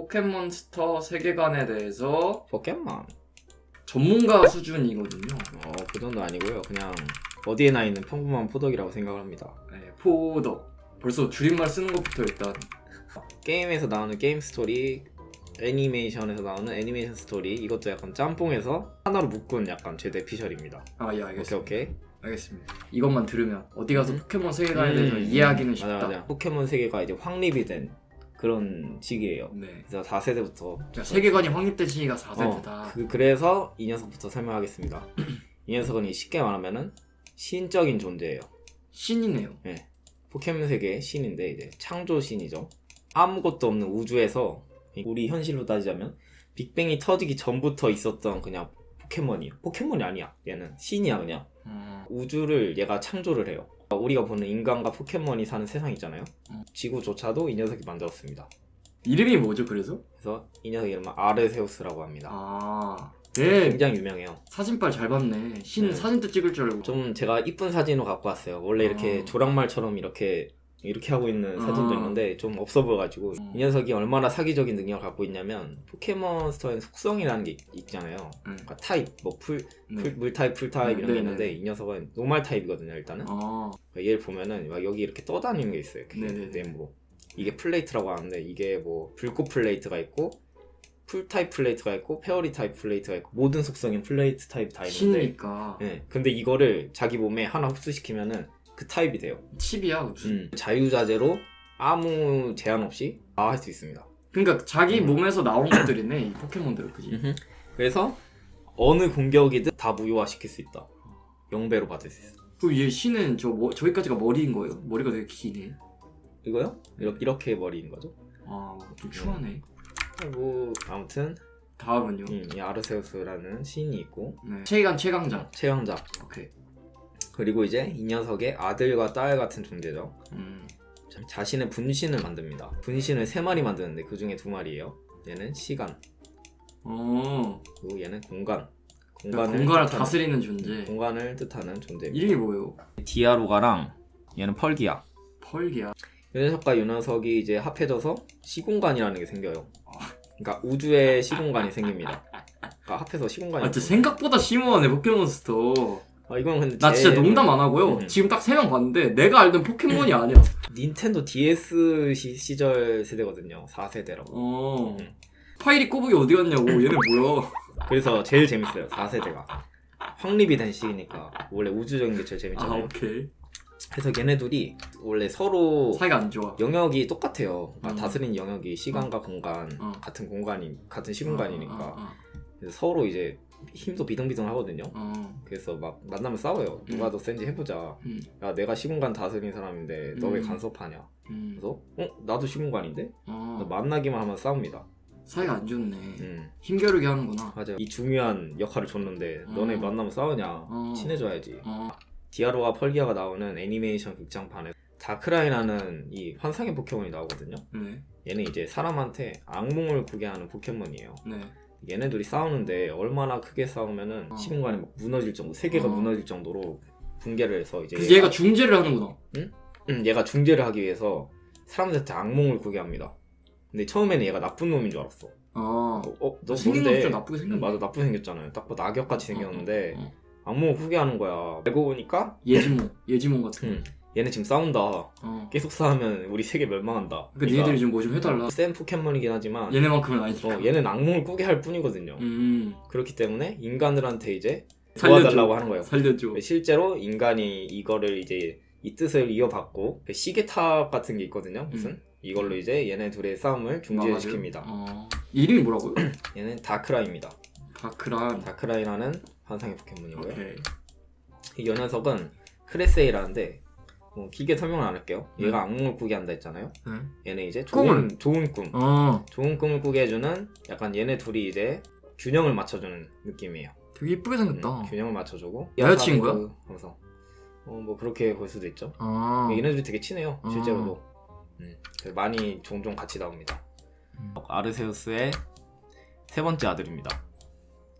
포켓몬스터 세계관에 대해서 포켓몬. 전문가 수준이거든요. 어, 그 정도 아니고요. 그냥 어디에나 있는 평범한 포덕이라고 생각을 합니다. 네, 포덕. 벌써 줄임말 쓰는 것부터 일단 게임에서 나오는 게임 스토리, 애니메이션에서 나오는 애니메이션 스토리 이것도 약간 짬뽕해서 하나로 묶은 약간 최대 피셜입니다. 아예 오케이 알겠습니다. 오케이. 알겠습니다. 이것만 들으면 어디 가서 음. 포켓몬 세계관에 대해서 이해하기는 쉽다. 맞아 맞아. 포켓몬 세계가 이제 확립이 된 그런 시기예요. 네. 그래서 4세대부터 그러니까 세계관이 확립된 시기가 4세대다. 어, 그, 그래서 이 녀석부터 설명하겠습니다. 이 녀석은 이 쉽게 말하면은 신적인 존재예요. 신이네요. 포켓몬 세계의 신인데 이제 창조 신이죠. 아무것도 없는 우주에서 우리 현실로 따지자면 빅뱅이 터지기 전부터 있었던 그냥 포켓몬이에요. 포켓몬이 아니야. 얘는 신이야 그냥. 어, 우주를 얘가 창조를 해요. 우리가 보는 인간과 포켓몬이 사는 세상 있잖아요. 음. 지구조차도 이 녀석이 만들었습니다. 이름이 뭐죠 그래서? 그래서 이 녀석 이름은 아르세우스라고 합니다. 아, 네. 굉장히 유명해요. 사진빨 잘 봤네. 신 네. 사진도 찍을 줄 알고. 좀 제가 이쁜 사진으로 갖고 왔어요. 원래 이렇게 어. 조랑말처럼 이렇게 이렇게 하고 있는 사진도 어. 있는데 좀 없어 보여가지고 어. 이 녀석이 얼마나 사기적인 능력을 갖고 있냐면 포켓몬스터에는 속성이라는 게 있, 잖아요 네. 그러니까 타입, 뭐 풀, 네. 풀- 물 타입, 풀 타입 네, 이런 네, 게 있는데 네. 이 녀석은 노말 타입이거든요 일단은. 아, 그러니까 얘를 보면은 막 여기 이렇게 떠다니는 게 있어요. 이렇게 네, 네, 네. 네모로. 이게 플레이트라고 하는데 이게 뭐 불꽃 플레이트가 있고 풀 타입 플레이트가 있고 페어리 타입 플레이트가 있고 모든 속성인 플레이트 타입 다 있는데 신이니까 네, 근데 이거를 자기 몸에 하나 흡수시키면은 그 타입이 돼요. 칩이야 무슨. 음, 자유자재로 아무 제한 없이 다 할 수 있습니다. 그러니까 자기 음. 몸에서 나온 것들이네 이 포켓몬들 그지? 그래서 어느 공격이든 다 무효화 시킬 수 있다. 영배로 받을 수 있어. 그럼 얘 신은 저 뭐, 저기까지가 머리인 거예요? 머리가 되게 기네. 이거요? 이렇게, 이렇게 머리인 거죠? 아, 좀 추하네. 뭐 아무튼 다음은요. 음, 이 아르세우스라는 신이 있고 네. 최강 최강자. 최강자 오케이. 그리고 이제 이 녀석의 아들과 딸 같은 존재죠. 음. 자- 자신의 분신을 만듭니다. 분신을 세 마리 만드는데 그 중에 두 마리예요. 얘는 시간 어. 그리고 얘는 공간. 그러니까 공간을, 공간을 뜻하는- 다스리는 존재. 공간을 뜻하는 존재. 이름이 뭐예요? 디아루가랑 얘는 펄기야. 펄기야. 이 녀석과 이 녀석이 이제 합해져서 시공간이라는 게 생겨요. 그러니까 우주에 시공간이 생깁니다. 그러니까 합해서 시공간이. 아, 진짜 생각보다 심오하네 포켓몬스터. 아, 이건 근데 나 제- 진짜 농담 안 하고요. 음. 지금 딱 세 명 봤는데 내가 알던 포켓몬이 아니야. 닌텐도 DS 시, 시절 세대거든요. 4세대라고. 어. 음. 파이리 꼬북이 어디 갔냐고. 얘네 뭐야? 그래서 제일 재밌어요. 4세대가. 확립이 된 시기니까 원래 우주적인 게 제일 아, 재밌잖아요. 오케이. 그래서 걔네들이 원래 서로 사이가 안 좋아. 영역이 똑같아요. 그러니까 음. 다스리는 영역이 시간과 공간 어. 같은 공간이 같은 시공간이니까 어, 어, 그래서 서로 이제 힘도 비등비등하거든요. 어, 어. 그래서 막 만나면 싸워요. 누가 음. 더 센지 해보자. 음. 야 내가 시공간 다스리는 사람인데 너 왜 음. 간섭하냐? 음. 그래서 어 나도 시공간인데 어. 만나기만 하면 싸웁니다. 사이가 안 좋네. 음 힘겨루게 하는구나. 맞아. 이 중요한 역할을 줬는데 너네 어. 만나면 싸우냐? 어. 친해져야지. 어. 디아로와 펄기아가 나오는 애니메이션 극장판에 다크라이라는 이 환상의 포켓몬이 나오거든요. 네. 얘는 이제 사람한테 악몽을 구게 하는 포켓몬이에요. 네. 얘네들이 싸우는데 얼마나 크게 싸우면은 어. 시공간이 막 무너질 정도, 세계가 어. 무너질 정도로 붕괴를 해서 이제 그래서 얘가 중재를 하는구나. 음, 얘가 중재를 하기 위해서 사람들한테 악몽을 꾸게 합니다. 근데 처음에는 얘가 나쁜 놈인 줄 알았어. 아. 어, 어, 너 생긴? 것도 좀 나쁘게 생겼네. 맞아, 나쁘게 생겼잖아요. 딱 봐, 낙엽같이 생겼는데 어, 어, 어. 악몽을 꾸게 하는 거야. 알고 보니까 예지몽, 예지몽 같은. 음, 얘네 지금 싸운다. 어. 계속 싸우면 우리 세계 멸망한다. 그 니네들이 좀 뭐 좀 해달라. 센 포켓몬이긴 하지만 얘네만큼은 아니니까. 어, 얘는 악몽을 꾸게 할 뿐이거든요. 음. 그렇기 때문에 인간들한테 이제. 도와달라고 하는 거예요. 살려줘. 실제로 인간이 이거를 이제 이 뜻을 이어받고 그 시계탑 같은 게 있거든요. 무슨 음. 이걸로 이제 얘네 둘의 싸움을 중지시킵니다. 어. 이름이 뭐라고요? 얘는 다크라입니다. 다크란. 다크라이라는 환상의 포켓몬이고요. 오케이. 이 녀석은 크레세이라는데 뭐 길게 설명을 안 할게요. 얘가 음. 악몽을 꾸게 한다 했잖아요. 네. 얘는 이제 꿈을. 좋은 좋은 꿈, 어. 좋은 꿈을 꾸게 해주는 약간 얘네 둘이 이제 균형을 맞춰주는 느낌이에요. 되게 이쁘게 생겼다. 음, 균형을 맞춰주고 여자친구야? 여사도 하면서 어 뭐 그렇게 볼 수도 있죠. 아. 얘네들이 되게 친해요 아. 실제로도 음, 그래서 많이 종종 같이 나옵니다 음. 아르세우스의 세 번째 아들입니다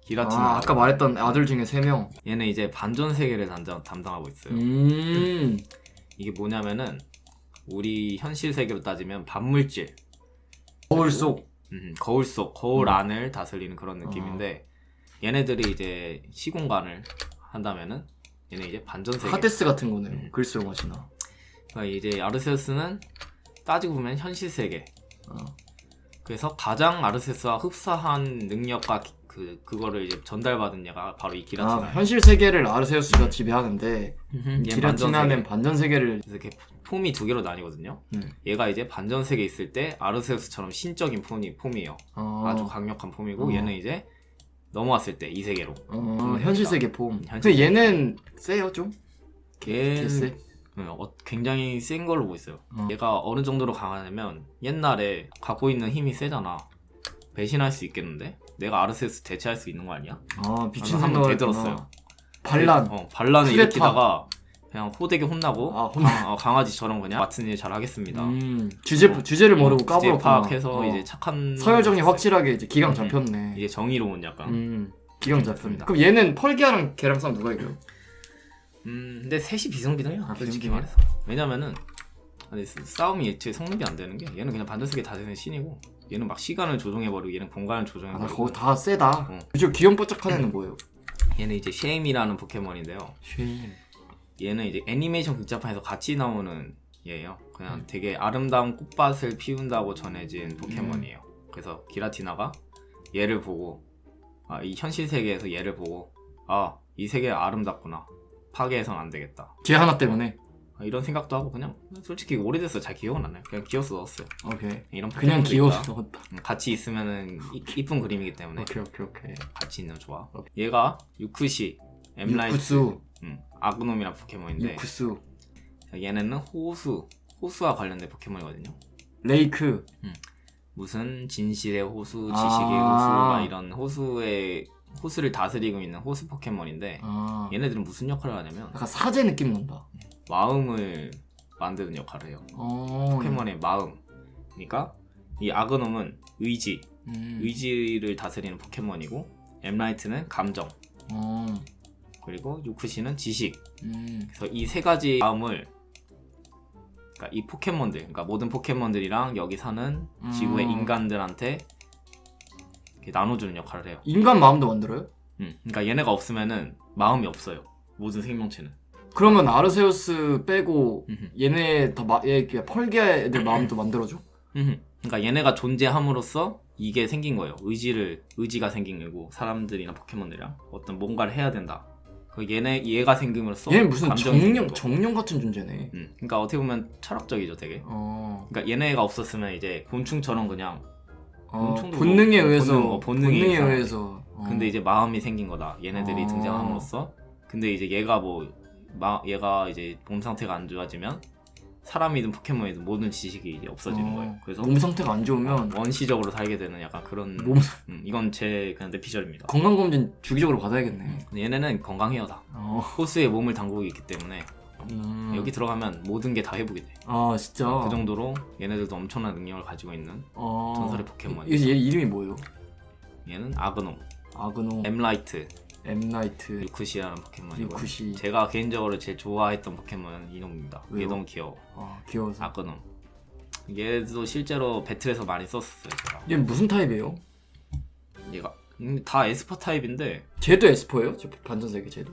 기라티나 아, 아까 말했던 아들 중에 세 명. 얘는 이제 반전 세계를 담당, 담당하고 있어요 음. 이게 뭐냐면은 우리 현실 세계로 따지면 반물질 거울 속. 음, 거울 속 거울 음. 안을 다스리는 그런 느낌인데 얘네들이 이제 시공간을 한다면은 얘는 이제 반전 세계. 하데스 같은 거네요. 음. 글쓰러 맛이나. 그러니까 이제 아르세우스는 따지고 보면 현실 세계. 어. 그래서 가장 아르세스와 흡사한 능력과 기- 그 그거를 이제 전달받은 얘가 바로 이 아, 기라티나. 현실 세계를 아르세우스가 지배하는데 기라티나는 반전 세계를 이렇게 폼이 두 개로 나뉘거든요. 음. 얘가 이제 반전 세계에 있을 때 아르세우스처럼 신적인 폼이 폼이에요. 어, 아주 강력한 폼이고 어. 얘는 이제 넘어왔을 때 이 세계로. 어, 현실 세계 폼. 음, 현실 근데 얘는 세요 좀? 얘는 개쎄? 어, 굉장히 센 걸로 보였어요. 어. 얘가 어느 정도로 강하냐면 옛날에 갖고 있는 힘이 세잖아. 배신할 수 있겠는데? 내가 아르세우스 대체할 수 있는 거 아니야? 아 미친 생각을 되들었어요. 했구나. 반란. 어, 반란을 쿠데타. 일으키다가 그냥 호되게 혼나고 아, 혼- 강, 어, 강아지처럼 그냥 맡은 일 잘 하겠습니다. 음, 주제 어. 주제를 모르고 주제 까불었구나. 파악해서 어. 이제 착한 서열정이 확실하게 이제 기강 음, 잡혔네. 이제 정의로운 약간. 음, 기강 잡혔네. 잡습니다. 그럼 얘는 펄기아랑 걔랑 싸움 누가 이겨요? 음, 근데 셋이 비슷비슷해요. 아, 솔직히? 말해서. 왜냐면은 아니, 싸움이 애초에 성립이 안 되는 게 얘는 그냥 반전세계 다 되는 신이고 얘는 막 시간을 조종해버리고 얘는 공간을 아, 나 조종해버리고 거기 다 세다. 어. 요즘 귀염 뽀짝한 애는 뭐예요? 얘는 이제 쉐임이라는 포켓몬인데요. 쉐인. 얘는 이제 애니메이션 극장판에서 같이 나오는 얘예요. 그냥 음. 되게 아름다운 꽃밭을 피운다고 전해진 포켓몬이에요. 그래서 기라티나가 얘를 보고 아, 이 현실 세계에서 얘를 보고 아, 이 세계 아름답구나. 파괴해선 안 되겠다. 걔 하나 때문에. 아, 이런 생각도 하고 그냥 솔직히 오래돼서 잘 기억은 안 나요. 그냥 기어서 넣었어요. 오케이. 이런 그냥 포켓몬도 귀여워서 있다. 넣었다. 음, 같이 있으면은 이, 이쁜 그림이기 때문에 오케이 오케이 오케이. 같이 있는 거 좋아. 얘가 유쿠시, 엠라이트, 유쿠수. 음, 아그놈이란 포켓몬인데 유쿠수. 얘네는 호수, 호수와 관련된 포켓몬이거든요. 레이크. 무슨 진실의 호수, 아. 지식의 호수, 막 이런 호수의 호수를 다스리고 있는 호수 포켓몬인데 아. 얘네들은 무슨 역할을 하냐면 약간 사제 느낌 난다. 마음을 만드는 역할을 해요. 어. 포켓몬의 마음. 그러니까 이 아그놈은 의지, 음. 의지를 다스리는 포켓몬이고 엠라이트는 감정, 어. 그리고 유쿠시는 지식. 음. 그래서 이 세 가지 마음을 그러니까 이 포켓몬들, 그러니까 모든 포켓몬들이랑 여기 사는 지구의 음. 인간들한테 이렇게 나눠주는 역할을 해요. 인간 마음도 만들어요? 음, 그러니까 얘네가 없으면은 마음이 없어요. 모든 생명체는. 그러면 아르세우스 빼고 음흠. 얘네 다 마, 얘 그냥 펄기아 애들 마음도 만들어줘? 음흠. 그러니까 얘네가 존재함으로써 이게 생긴 거예요. 의지를 의지가 생긴 거고 사람들이나 포켓몬들이랑 어떤 뭔가를 해야 된다. 그 얘네 얘가 생김으로써 얘는 무슨 감정이 생긴 정령 거. 정령 같은 존재네. 음, 그러니까 어떻게 보면 철학적이죠, 되게. 어. 그러니까 얘네가 없었으면 이제 곤충처럼 그냥 어, 엄청 본능에 뭐- 의해서 본능, 어, 본능에 본능에 의해서. 의해서. 어. 근데 이제 마음이 생긴 거다. 얘네들이 어. 등장함으로써. 근데 이제 얘가 뭐 마, 얘가 이제 몸 상태가 안 좋아지면 사람이든 포켓몬이든 모든 지식이 이제 없어지는 어, 거예요. 그래서 몸 상태가 안 좋으면 원시적으로 살게 되는 약간 그런 몸 음, 이건 제 그냥 내 피셜입니다. 건강 검진 주기적으로 받아야겠네. 근데 얘네는 건강해요 다. 어. 호수에 몸을 담그고 있기 때문에 음. 여기 들어가면 모든 게 다 회복이 돼. 아 진짜. 그 정도로 얘네들도 엄청난 능력을 가지고 있는 어. 전설의 포켓몬. 얘, 얘 이름이 뭐예요? 얘는 아그놈, 아그노, 엠라이트, 엠나이트, 유쿠시라는 포켓몬이고 유쿠시. 제가 개인적으로 제일 좋아했던 포켓몬은 이놈입니다. 왜요? 얘 너무 귀여워. 아 귀여워서. 아그놈. 얘도 실제로 배틀에서 많이 썼었어요. 얘 무슨 타입이에요? 얘가 음, 다 에스퍼 타입인데 쟤도 에스퍼예요? 저 반전세계 쟤도.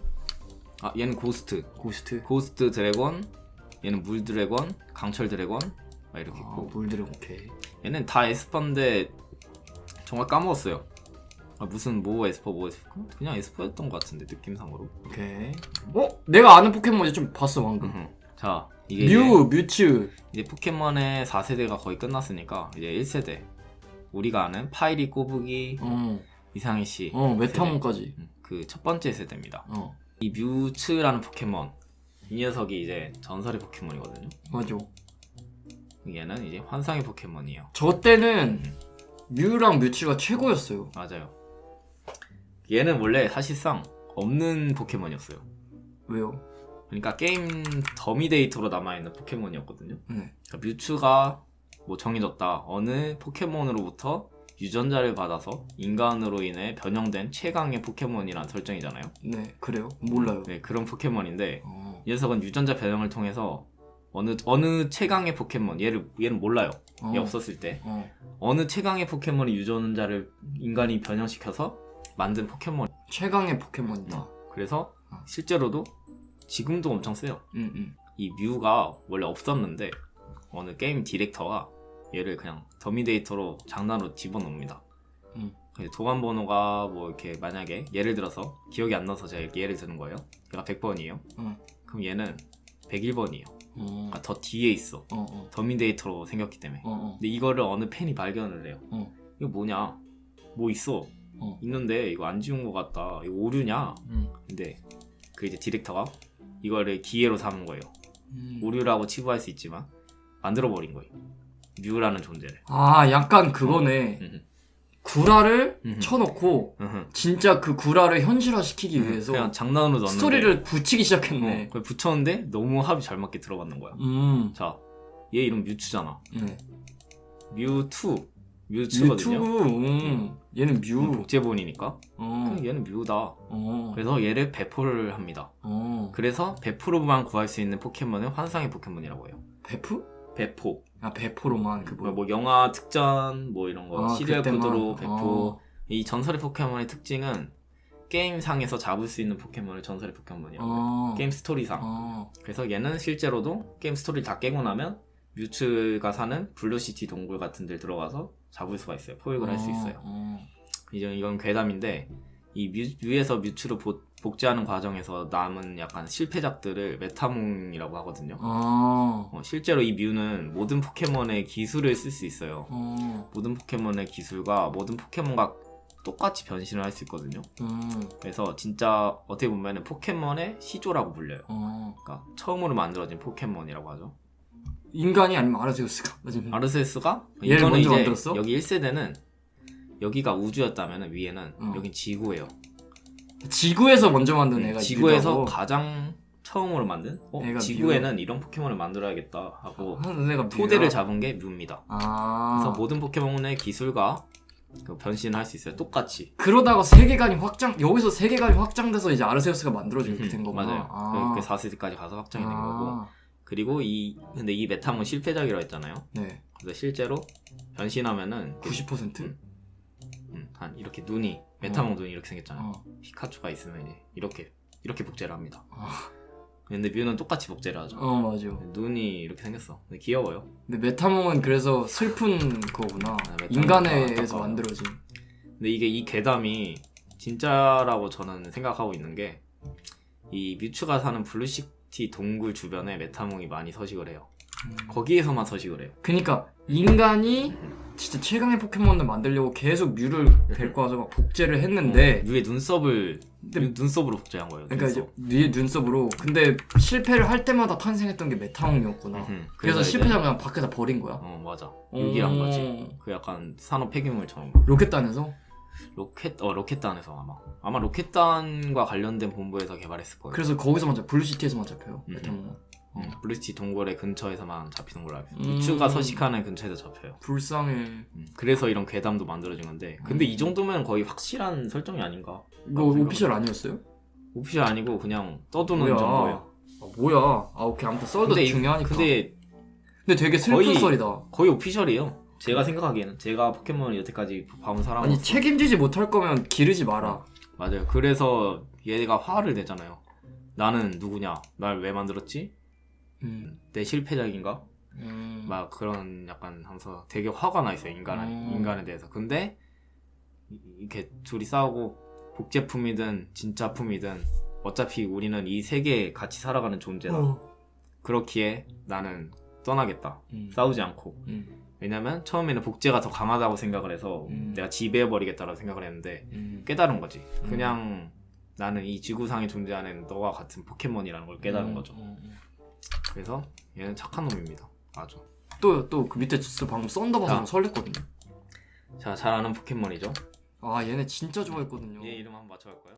아 얘는 고스트, 고스트. 고스트 드래곤, 얘는 물 드래곤, 강철 드래곤 막 이렇게 아, 있고 물들은 오케이. 얘는 다 에스퍼인데 정말 까먹었어요. 아, 무슨 뭐 에스퍼 뭐 에스퍼 그냥 에스퍼였던 것 같은데 느낌상으로. 오케이. 어? 내가 아는 포켓몬이 좀 봤어 방금. 음흠. 자 이게 이제, 뮤, 뮤츠. 이제 포켓몬의 4세대가 거의 끝났으니까 이제 1세대 우리가 아는 파이리 꼬부기 어, 이상희 씨. 어, 메타몬까지. 그 첫 번째 세대입니다. 어, 이 뮤츠라는 포켓몬 이 녀석이 이제 전설의 포켓몬이거든요. 맞아. 얘는 이제 환상의 포켓몬이에요. 저 때는 뮤랑 뮤츠가 최고였어요. 맞아요. 얘는 원래 사실상 없는 포켓몬이었어요. 왜요? 그러니까 게임 더미 데이터로 남아있는 포켓몬이었거든요. 네. 그러니까 뮤츠가 뭐 정해졌다. 어느 포켓몬으로부터 유전자를 받아서 인간으로 인해 변형된 최강의 포켓몬이란 설정이잖아요. 네, 그래요? 몰라요. 네, 그런 포켓몬인데 어, 이 녀석은 유전자 변형을 통해서 어느 어느 최강의 포켓몬 얘를 얘는 몰라요. 어. 얘 없었을 때 어. 어느 최강의 포켓몬의 유전자를 인간이 변형시켜서 만든 포켓몬. 최강의 포켓몬이다. 그래서 어. 실제로도 지금도 엄청 세요. 응, 응. 이 뮤가 원래 없었는데 어느 게임 디렉터가 얘를 그냥 더미 데이터로 장난으로 집어넣습니다. 음. 그래서 도관 번호가 뭐 이렇게 만약에 예를 들어서 기억이 안 나서 제가 이렇게 예를 드는 거예요. 얘가 100번이에요. 음. 그럼 얘는 101번이에요. 어. 그러니까 더 뒤에 있어. 어, 어. 더미 데이터로 생겼기 때문에. 어, 어. 근데 이거를 어느 팬이 발견을 해요. 어. 이거 뭐냐? 뭐 있어? 어. 있는데 이거 안 지운 것 같다. 이거 오류냐? 응. 근데 그 이제 디렉터가 이거를 기회로 삼은 거예요. 음. 오류라고 치부할 수 있지만 만들어 버린 거예요. 뮤라는 존재를. 아, 약간 그거네. 음흠. 구라를 음흠. 쳐놓고 음흠. 진짜 그 구라를 현실화시키기 위해서 그냥 장난으로 넣었는데 스토리를 붙이기 시작했네. 어, 그걸 붙였는데 너무 합이 잘 맞게 들어맞는 거야. 음. 자, 얘 이름 뮤츠잖아. 네. 뮤2. 뮤츠거든요. 음. 얘는 뮤. 복제본이니까. 어. 얘는 뮤다. 어. 그래서 얘를 배포를 합니다. 어. 그래서 배포로만 구할 수 있는 포켓몬은 환상의 포켓몬이라고 해요. 베프? 배포. 아 배포로만 그 뭐, 뭐. 뭐 영화 특전 뭐 이런 거 아, 시리얼 그때만. 코드로 배포. 어. 이 전설의 포켓몬의 특징은 게임상에서 잡을 수 있는 포켓몬을 전설의 포켓몬이라고. 어. 게임 스토리상. 어. 그래서 얘는 실제로도 게임 스토리를 다 깨고 나면 뮤츠가 사는 블루시티 동굴 같은 데 들어가서 잡을 수가 있어요. 포획을 할 수 있어요. 어. 이제 이건 괴담인데 이 뮤, 뮤에서 뮤츠로 보- 복제하는 과정에서 남은 약간 실패작들을 메타몽이라고 하거든요. 어. 어, 실제로 이 뮤는 모든 포켓몬의 기술을 쓸 수 있어요. 어. 모든 포켓몬의 기술과 모든 포켓몬과 똑같이 변신을 할 수 있거든요. 음. 그래서 진짜 어떻게 보면 포켓몬의 시조라고 불려요. 어. 그러니까 처음으로 만들어진 포켓몬이라고 하죠. 인간이 아니면 아르세우스가. 아르세우스가 얘를 먼저 만들었어? 여기 1세대는 여기가 우주였다면 위에는 어. 여긴 지구예요. 지구에서 먼저 만든 애가 음, 지구에서 뮤라고. 가장 처음으로 만든 어, 애가 지구에는 이런 포켓몬을 만들어야겠다 하고 애가 토대를. 잡은 게 뮤입니다. 아. 그래서 모든 포켓몬의 기술과 그 변신을 할수 있어요. 똑같이. 그러다가 세계관이 확장 여기서 세계관이 확장돼서 이제 아르세우스가 만들어지게 된 음, 거구나. 맞아요. 아. 그 4세대까지 가서 확장이 된 아. 거고. 그리고 이 근데 이 메타몬 실패작이라고 했잖아요. 네. 그래서 실제로 변신하면은 90%? 음. 음, 한 이렇게 눈이 메타몬 눈이 이렇게 생겼잖아요. 어. 피카츄가 있으면 이제 이렇게 이렇게 복제를 합니다. 아. 근데 뮤는 똑같이 복제를 하죠. 어, 맞아. 눈이 이렇게 생겼어. 근데 귀여워요. 근데 메타몽은 그래서 슬픈 거구나. 아, 인간에서. 만들어진. 근데 이게 이 괴담이 진짜라고 저는 생각하고 있는 게 이 뮤츠가 사는 블루시티 동굴 주변에 메타몽이 많이 서식을 해요. 거기에서만 서식을 해요. 그니까 인간이 진짜 최강의 포켓몬을 만들려고 계속 뮤를 데리고 와서 막 복제를 했는데 뮤의 눈썹을 근데- 뮤 눈썹으로 복제한 거예요. 그러니까 이제 눈썹. 눈썹으로 근데 실패를 할 때마다 탄생했던 게 메타몽이었구나. 음흠. 그래서 이제- 실패자 그냥 밖에다 버린 거야. 어 맞아. 유기란 거지. 어. 그 약간 산업 폐기물처럼. 로켓단에서 로켓 어 로켓단에서 아마 아마 로켓단과 관련된 본부에서 개발했을 거예요. 그래서 거기서만 잡 블루시티에서만 잡혀요. 음. 메타몽은. 음, 블루시티 동굴의 근처에서만 잡히는 걸로 알고 있어요. 음. 뮤츠가 서식하는 근처에서 잡혀요. 불쌍해. 음, 그래서 이런 괴담도 만들어진 건데 근데 이 정도면 거의 확실한 설정이 아닌가? 이거 오피셜 아니었어요? 오피셜 아니고 그냥 떠도는 뭐야? 정보예요. 아, 뭐야? 아 오케이 아무튼 썰도 근데 이- 중요하니까. 근데, 근데 되게 슬픈 거의- 썰이다. 거의 오피셜이에요. 제가 생각하기에는 제가 포켓몬을 여태까지 봐온 사람 아니 책임지지 못할 거면 기르지 마라. 맞아요. 그래서 얘가 화를 내잖아요. 나는 누구냐? 날 왜 만들었지? 음. 내 실패작인가? 음. 막 그런 약간 하면서 되게 화가 나 있어요 인간 음. 인간에 대해서. 근데 이- 이렇게 둘이 싸우고 복제품이든 진짜품이든 어차피 우리는 이 세계에 같이 살아가는 존재다. 어. 그렇기에 나는 떠나겠다. 음. 싸우지 않고. 음. 왜냐면 처음에는 복제가 더 강하다고 생각을 해서 음. 내가 지배해버리겠다라고 생각을 했는데 음. 깨달은 거지. 음. 그냥 나는 이 지구상에 존재하는 너와 같은 포켓몬이라는 걸 깨달은 음. 거죠. 음. 음. 그래서 얘는 착한 놈입니다. 아주. 또, 또그 밑에 진짜 방금 썬더 봐서 야. 좀 설렜거든요. 자, 잘 아는 포켓몬이죠. 아, 얘네 진짜 좋아했거든요. 얘 이름 한번 맞춰 볼까요?